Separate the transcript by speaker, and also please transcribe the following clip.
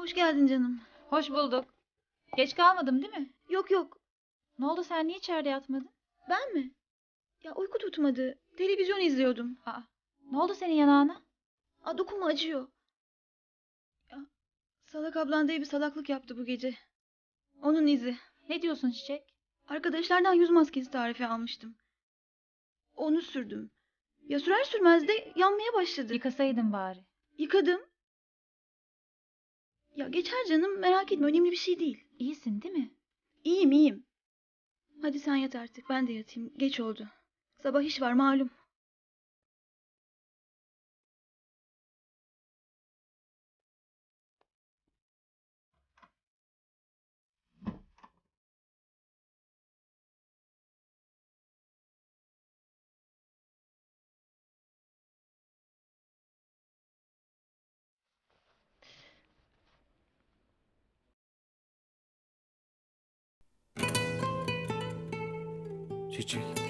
Speaker 1: Hoş geldin canım.
Speaker 2: Hoş bulduk. Geç kalmadım değil mi?
Speaker 1: Yok yok.
Speaker 2: Ne oldu sen niye içeride yatmadın?
Speaker 1: Ben mi? Ya uyku tutmadı. Televizyon izliyordum.
Speaker 2: Aa, ne oldu senin yanağına?
Speaker 1: Aa dokunma acıyor. Ya, Salak ablan diye bir salaklık yaptı bu gece. Onun izi.
Speaker 2: Ne diyorsun Çiçek?
Speaker 1: Arkadaşlardan yüz maskesi tarifi almıştım. Onu sürdüm. Ya sürer sürmez de yanmaya başladı.
Speaker 2: Yıkasaydın bari.
Speaker 1: Yıkadım. Ya geçer canım merak etme önemli bir şey değil.
Speaker 2: İyisin değil mi?
Speaker 1: İyiyim iyiyim. Hadi sen yat artık ben de yatayım. Geç oldu. Sabah iş var malum.
Speaker 3: Çiçek.